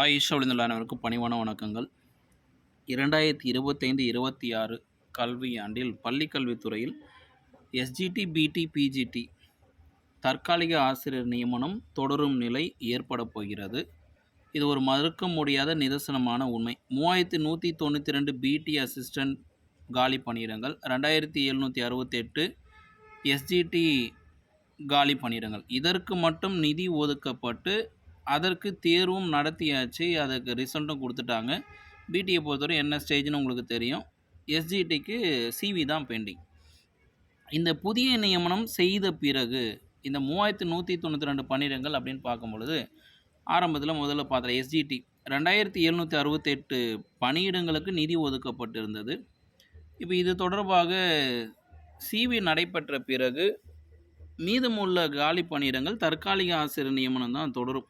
ஆயுஷ் ஒளிந்துள்ள அனைவருக்கும் பணிவான வணக்கங்கள். இரண்டாயிரத்தி இருபத்தைந்து இருபத்தி ஆறு கல்வியாண்டில் பள்ளி கல்வித்துறையில் எஸ்ஜிடி பிடி பிஜிடி தற்காலிக ஆசிரியர் நியமனம் தொடரும் நிலை ஏற்பட போகிறது. இது ஒரு மறுக்க முடியாத நிதர்சனமான உண்மை. மூவாயிரத்தி நூற்றி தொண்ணூற்றி ரெண்டு பிடி அசிஸ்டன்ட் காலி பணியிடங்கள் ரெண்டாயிரத்தி எழுநூற்றி அறுபத்தெட்டு எஸ்ஜிடி காலி பணியிடங்கள். இதற்கு மட்டும் நிதி ஒதுக்கப்பட்டு அதற்கு தேர்வும் நடத்தியாச்சு அதுக்கு ரிசல்ட்டும் கொடுத்துட்டாங்க. பிடியை பொறுத்தவரை என்ன ஸ்டேஜ்னு உங்களுக்கு தெரியும். எஸ்ஜிடிக்கு சிவி தான் பெண்டிங் இந்த புதிய நியமனம் செய்த பிறகு இந்த மூவாயிரத்து நூற்றி தொண்ணூற்றி ரெண்டு பன்னிரங்கள் அப்படின்னு பார்க்கும் பொழுது ஆரம்பத்தில் முதல்ல பார்த்தல எஸ்ஜிடி ரெண்டாயிரத்தி எழுநூற்றி அறுபத்தெட்டு பணியிடங்களுக்கு நிதி ஒதுக்கப்பட்டிருந்தது. இப்போ இது தொடர்பாக சிவி நடைபெற்ற பிறகு மீதமுள்ள காலி பணியிடங்கள் தற்காலிக ஆசிரியர் நியமனம் தான் தொடரும்.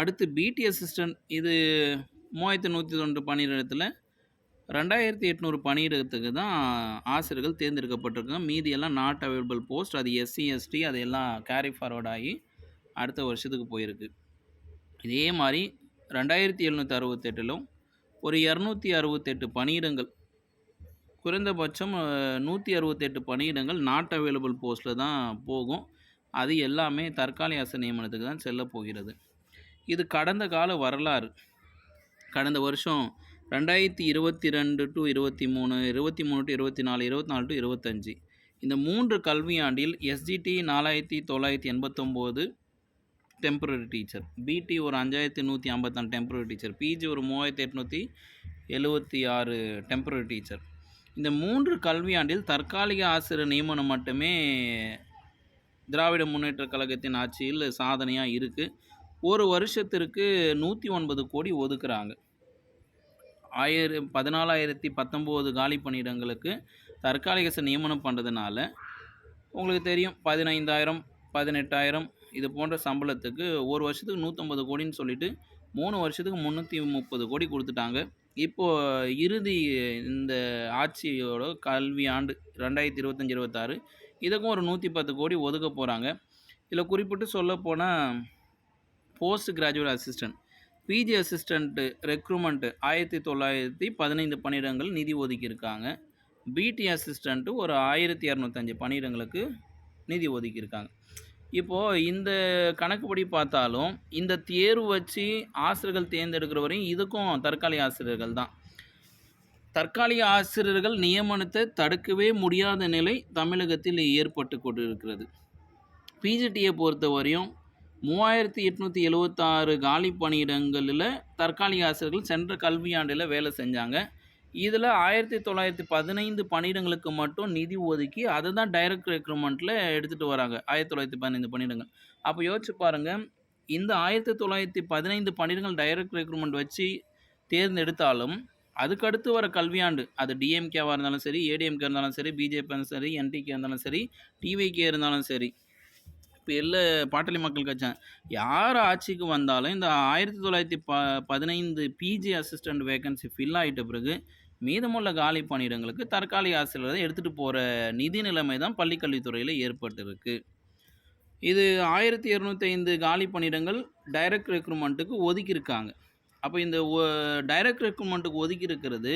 அடுத்து பிடி அசிஸ்டன்ட் இது மூவாயிரத்தி நூற்றி தொண்ணூறு பணியிடத்தில் ரெண்டாயிரத்தி எட்நூறு பணியிடத்துக்கு தான் ஆசிரியர்கள் தேர்ந்தெடுக்கப்பட்டிருக்காங்க. மீதி எல்லாம் நாட் அவைலபிள் போஸ்ட் அது எஸ்சி எஸ்டி அது எல்லாம் கேரி ஃபார்வர்ட் ஆகி அடுத்த வருஷத்துக்கு போயிருக்கு. இதே மாதிரி ரெண்டாயிரத்தி எழுநூற்றி அறுபத்தெட்டிலும் ஒரு இரநூத்தி அறுபத்தெட்டு பணியிடங்கள் குறைந்தபட்சம் நூற்றி அறுபத்தெட்டு பணியிடங்கள் நாட் அவைலபிள் போஸ்ட்டில் தான் போகும். அது எல்லாமே தற்காலிக ஆசிரியர் நியமனத்துக்கு தான் செல்ல போகிறது. இது கடந்த கால வரலாறு. கடந்த வருஷம் ரெண்டாயிரத்தி இருபத்தி ரெண்டு டு இருபத்தி மூணு இருபத்தி மூணு டு இருபத்தி நாலு இருபத்தி நாலு டு இருபத்தஞ்சி. இந்த மூன்று கல்வியாண்டில் எஸ்ஜிடி நாலாயிரத்தி தொள்ளாயிரத்தி எண்பத்தொம்போது டெம்பரரி டீச்சர் பிடி ஒரு அஞ்சாயிரத்தி நூற்றி ஐம்பத்தாறு டெம்பரரி டீச்சர் பிஜி ஒரு மூவாயிரத்தி எட்நூற்றி எழுபத்தி ஆறு டெம்பரரி டீச்சர் இந்த மூன்று கல்வியாண்டில் தற்காலிக ஆசிரியர் நியமனம் மட்டுமே திராவிட முன்னேற்ற கழகத்தின் ஆட்சியில் சாதனையாக இருக்குது ஒரு வருஷத்திற்கு நூற்றி ஒன்பது கோடி ஒதுக்குறாங்க. ஆயிர பதினாலாயிரத்தி பத்தொம்போது காலி பணியிடங்களுக்கு தற்காலிக நியமனம் பண்ணுறதுனால உங்களுக்கு தெரியும் பதினைந்தாயிரம் பதினெட்டாயிரம் இது போன்ற சம்பளத்துக்கு ஒரு வருஷத்துக்கு நூற்றம்பது கோடின்னு சொல்லிட்டு மூணு வருஷத்துக்கு முந்நூற்றி முப்பது கோடி கொடுத்துட்டாங்க. இப்போது இறுதி இந்த ஆட்சியோட கல்வி ஆண்டு ரெண்டாயிரத்தி இருபத்தஞ்சி இருபத்தாறு இதுக்கும் ஒரு நூற்றி பத்து கோடி ஒதுக்க போகிறாங்க இதில் குறிப்பிட்டு சொல்லப்போனால் post graduate assistant PG assistant recruitment ஆயிரத்தி தொள்ளாயிரத்தி பதினைந்து பணியிடங்கள் நிதி ஒதுக்கியிருக்காங்க. பிடி அசிஸ்டண்ட்டு ஒரு ஆயிரத்தி இரநூத்தஞ்சு பணியிடங்களுக்கு நிதி ஒதுக்கியிருக்காங்க. இப்போது இந்த கணக்குப்படி பார்த்தாலும் இந்த தேர்வு வச்சு ஆசிரியர்கள் தேர்ந்தெடுக்கிற வரையும் இதுக்கும் தற்காலிக ஆசிரியர்கள் தான். தற்காலிக ஆசிரியர்கள் நியமனத்தை தடுக்கவே முடியாத நிலை தமிழகத்தில் ஏற்பட்டு கொண்டிருக்கிறது. பிஜிடியை பொறுத்த வரையும் மூவாயிரத்தி எட்நூற்றி எழுவத்தாறு காலி பணியிடங்களில் தற்காலிக ஆசிரியர்கள் சென்ற கல்வியாண்டில் வேலை செஞ்சாங்க. இதில் ஆயிரத்தி தொள்ளாயிரத்தி பதினைந்து பணியிடங்களுக்கு மட்டும் நிதி ஒதுக்கி அதை தான் டைரக்ட் ரெக்ரூட்மெண்ட்டில் எடுத்துகிட்டு வராங்க. ஆயிரத்தி தொள்ளாயிரத்தி பதினைந்து பணியிடங்கள். அப்போ யோசிச்சு பாருங்கள் இந்த ஆயிரத்தி தொள்ளாயிரத்தி பதினைந்து பணியிடங்கள் டைரக்ட் ரெக்ரூட்மெண்ட் வச்சு தேர்ந்தெடுத்தாலும் அதுக்கடுத்து வர கல்வியாண்டு அது டிஎம்கேவாக இருந்தாலும் சரி ஏடிஎம்கே இருந்தாலும் சரி பிஜேபி இருந்தாலும் சரி என்டிகே இருந்தாலும் சரி டிவிகே இருந்தாலும் சரி இப்போ எல்லா பாட்டாளி மக்கள் கட்சி. யார் ஆட்சிக்கு வந்தாலும் இந்த ஆயிரத்தி தொள்ளாயிரத்தி ப பதினைந்து பிஜி அசிஸ்டண்ட் வேகன்சி ஃபில் ஆகிட்ட பிறகு மீதமுள்ள காலி பணியிடங்களுக்கு தற்காலிக ஆசிரியரை எடுத்துகிட்டு போகிற நிதி நிலைமை தான் பள்ளிக்கல்வித்துறையில் ஏற்பட்டிருக்கு. இது ஆயிரத்தி இரநூத்தி ஐந்து காலி பணியிடங்கள் டைரக்ட் ரெக்ரூட்மெண்ட்டுக்கு ஒதுக்கியிருக்காங்க. அப்போ இந்த டைரக்ட் ரெக்ரூட்மெண்ட்டுக்கு ஒதுக்கி இருக்கிறது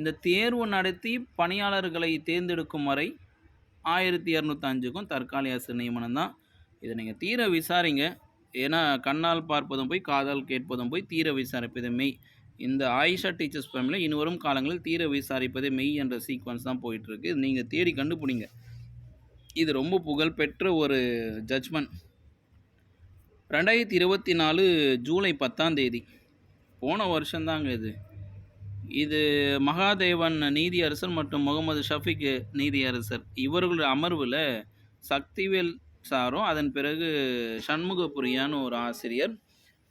இந்த தேர்வு நடத்தி பணியாளர்களை தேர்ந்தெடுக்கும் வரை ஆயிரத்தி இரநூத்தஞ்சுக்கும் தற்காலிக ஆசிரியர் நியமனம் தான். இதை நீங்கள் தீர விசாரிங்க. ஏன்னா கண்ணால் பார்ப்பதும் போய் காதால் கேட்பதும் போய் தீர விசாரிப்பது மெய். இந்த ஆயிஷா டீச்சர்ஸ் ஃபேமிலியில் இனிவரும் காலங்களில் தீர விசாரிப்பதே மெய் என்ற சீக்வன்ஸ் தான் போயிட்டுருக்கு. நீங்கள் தேடி கண்டுபிடிங்க. இது ரொம்ப புகழ்பெற்ற ஒரு ஜட்ஜ்மெண்ட் ரெண்டாயிரத்தி இருபத்தி நாலு ஜூலை பத்தாம் தேதி. போன வருஷந்தாங்க இது. இது மகாதேவன் நீதியரசர் மற்றும் முகமது ஷஃபிக் நீதியரசர். இவர்களுடைய அமர்வில் சக்திவேல் சாரும் அதன் பிறகு சண்முகபுரியான்னு ஒரு ஆசிரியர்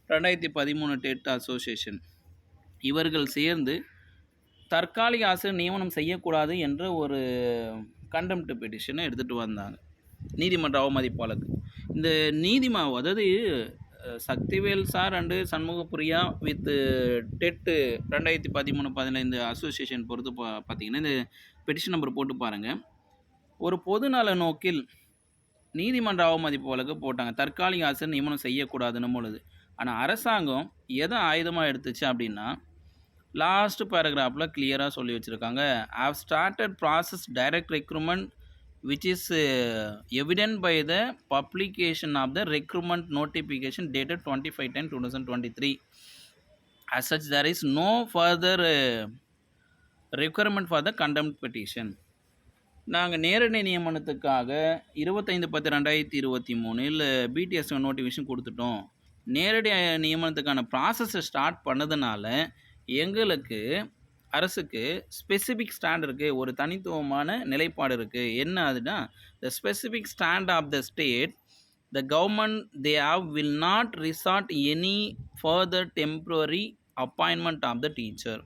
ரெண்டாயிரத்தி பதிமூணு டெட் அசோசியேஷன். இவர்கள் சேர்ந்து தற்காலிக ஆசிரியர் நியமனம் செய்யக்கூடாது என்ற ஒரு கண்டெம்ட் பெட்டிஷனை எடுத்துகிட்டு வந்தாங்க. நீதிமன்ற அவமதிப்பாளருக்கு. இந்த நீதிமா அதாவது Sakthivel sir and Shanmugapriya with TET ரெண்டாயிரத்தி பதிமூணு பதினைந்து அசோசியேஷன் பொறுத்து பா பார்த்தீங்கன்னா இந்த பெட்டிஷன் நம்பர் போட்டு பாருங்கள் ஒரு பொதுநல நோக்கில் நீதிமன்ற அவமதிப்பு வழக்கு போட்டாங்க. தற்காலிக ஆசிரியர் நியமனம் செய்யக்கூடாதுன்னு பொழுது. ஆனால் அரசாங்கம் எதை ஆயுதமாக எடுத்துச்சு அப்படின்னா லாஸ்ட் பேராகிராஃபில் கிளியராக சொல்லி வச்சுருக்காங்க. How started process direct recruitment which is evident by the publication of the recruitment notification dated twenty five ten two thousand twenty three as such there is no further uh, for the contempt petition நாங்கள் நேரடி நியமனத்துக்காக இருபத்தைந்து பத்து ரெண்டாயிரத்தி இருபத்தி மூணில் BDS notification கொடுத்துட்டோம். நேரடி நியமனத்துக்கான ப்ராசஸை ஸ்டார்ட் பண்ணதுனால எங்களுக்கு அரசுக்கு ஸ்பெசிஃபிக் ஸ்டாண்ட் இருக்குது ஒரு தனித்துவமான நிலைப்பாடு இருக்குது என்ன அதுனா the specific stand of the state the government they have will not resort any further temporary appointment of the teacher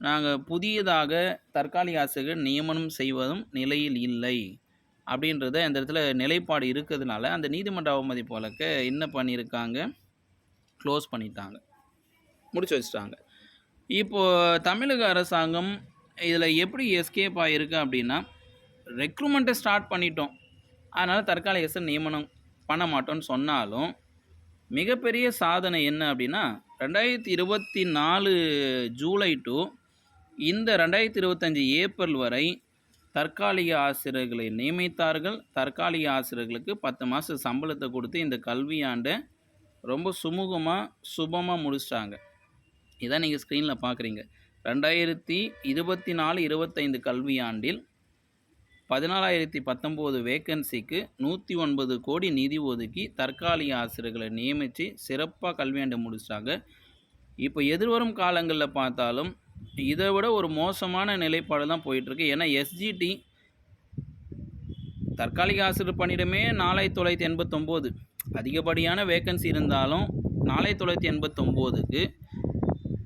நாங்கள் புதியதாக தற்காலிக ஆசிரியர்கள் நியமனம் செய்வதும் நிலையில் இல்லை. அப்படின்றத அந்த இடத்துல நிலைப்பாடு இருக்கிறதுனால அந்த நீதிமன்ற அவமதி போலக்க என்ன பண்ணியிருக்காங்க க்ளோஸ் பண்ணிட்டாங்க. முடிச்சு வச்சிட்டாங்க. இப்போது தமிழக அரசாங்கம் இதில் எப்படி எஸ்கேப் ஆகிருக்கு அப்படின்னா ரெக்ரூட்மெண்ட்டை ஸ்டார்ட் பண்ணிட்டோம். அதனால் தற்காலிக அரசு நியமனம் பண்ண மாட்டோம்னு சொன்னாலும் மிகப்பெரிய சாதனை என்ன அப்படின்னா ரெண்டாயிரத்தி இருபத்தி நாலு ஜூலை டு இந்த ரெண்டாயிரத்தி இருபத்தஞ்சி ஏப்ரல் வரை தற்காலிக ஆசிரியர்களை நியமித்தார்கள். தற்காலிக ஆசிரியர்களுக்கு பத்து மாத சம்பளத்தை கொடுத்து இந்த கல்வியாண்டை ரொம்ப சுமூகமாக சுபமாக முடிச்சிட்டாங்க. இதான் நீங்கள் ஸ்க்ரீனில் பார்க்குறீங்க ரெண்டாயிரத்தி இருபத்தி நாலு இருபத்தைந்து கல்வியாண்டில் பதினாலாயிரத்தி பத்தொம்போது வேக்கன்சிக்கு நூற்றி ஒன்பது கோடி நிதி ஒதுக்கி தற்காலிக ஆசிரியர்களை நியமித்து சிறப்பாக கல்வியாண்டு முடிச்சிட்டாங்க. இப்போ எதிர்வரும் காலங்களில் பார்த்தாலும் இதை விட ஒரு மோசமான நிலைப்பாடு தான் போயிட்டுருக்கு. ஏன்னா எஸ்ஜிடி தற்காலிக ஆசிரியர் பணியிடமே நாலாயிரத்தி தொள்ளாயிரத்தி எண்பத்தொம்போது. அதிகப்படியான வேக்கன்சி இருந்தாலும் நாலாயிரத்தி தொள்ளாயிரத்தி எண்பத்தொம்போதுக்கு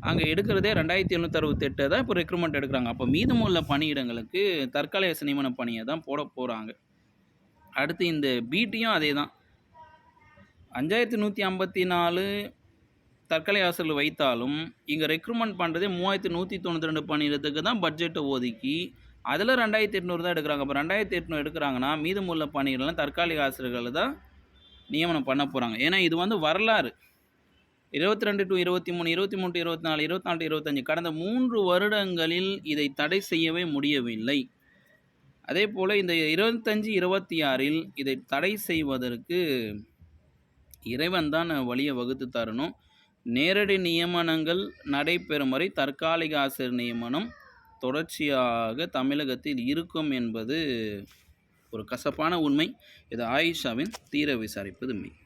அங்கே எடுக்கிறதே ரெண்டாயிரத்தி எழுநூற்றி அறுபத்தெட்டு தான் இப்போ ரெக்ரூட்மெண்ட் எடுக்கிறாங்க. அப்போ மீதமுள்ள பணியிடங்களுக்கு தற்காலிக நியமன பணியை தான் போட போகிறாங்க அடுத்து இந்த பிடியும் அதே தான் அஞ்சாயிரத்தி நூற்றி ஐம்பத்தி நாலு தற்கொலை ஆசிரியர்கள் வைத்தாலும் இங்கே ரெக்ரூட்மெண்ட் பண்ணுறதே மூவாயிரத்தி நூற்றி தொண்ணூற்றி ரெண்டு பணியிடத்துக்கு தான் பட்ஜெட்டை ஒதுக்கி அதில் ரெண்டாயிரத்தி எட்நூறு தான் எடுக்கிறாங்க. அப்போ ரெண்டாயிரத்தி எட்நூறு எடுக்கிறாங்கன்னா மீதமுள்ள பணியிடலாம் தற்காலிக ஆசிரியர்கள் தான் நியமனம் பண்ண போகிறாங்க ஏன்னா இது வந்து வரலாறு. இருபத்தி ரெண்டு டு இருபத்தி மூணு இருபத்தி மூணு டு இருபத்தி நாலு இருபத்தி நாலு டு இருபத்தஞ்சு கடந்த மூன்று வருடங்களில் இதை தடை செய்யவே முடியவில்லை. அதே போல் இந்த இருபத்தஞ்சி இருபத்தி ஆறில் இதை தடை செய்வதற்கு இறைவன் தான் வழியை வகுத்து தரணும். நேரடி நியமனங்கள் நடைபெறும் வரை தற்காலிக ஆசிரியர் நியமனம் தொடர்ச்சியாக தமிழகத்தில் இருக்கும் என்பது ஒரு கசப்பான உண்மை. இது ஆயிஷாவின் தீர விசாரிப்பது மெய்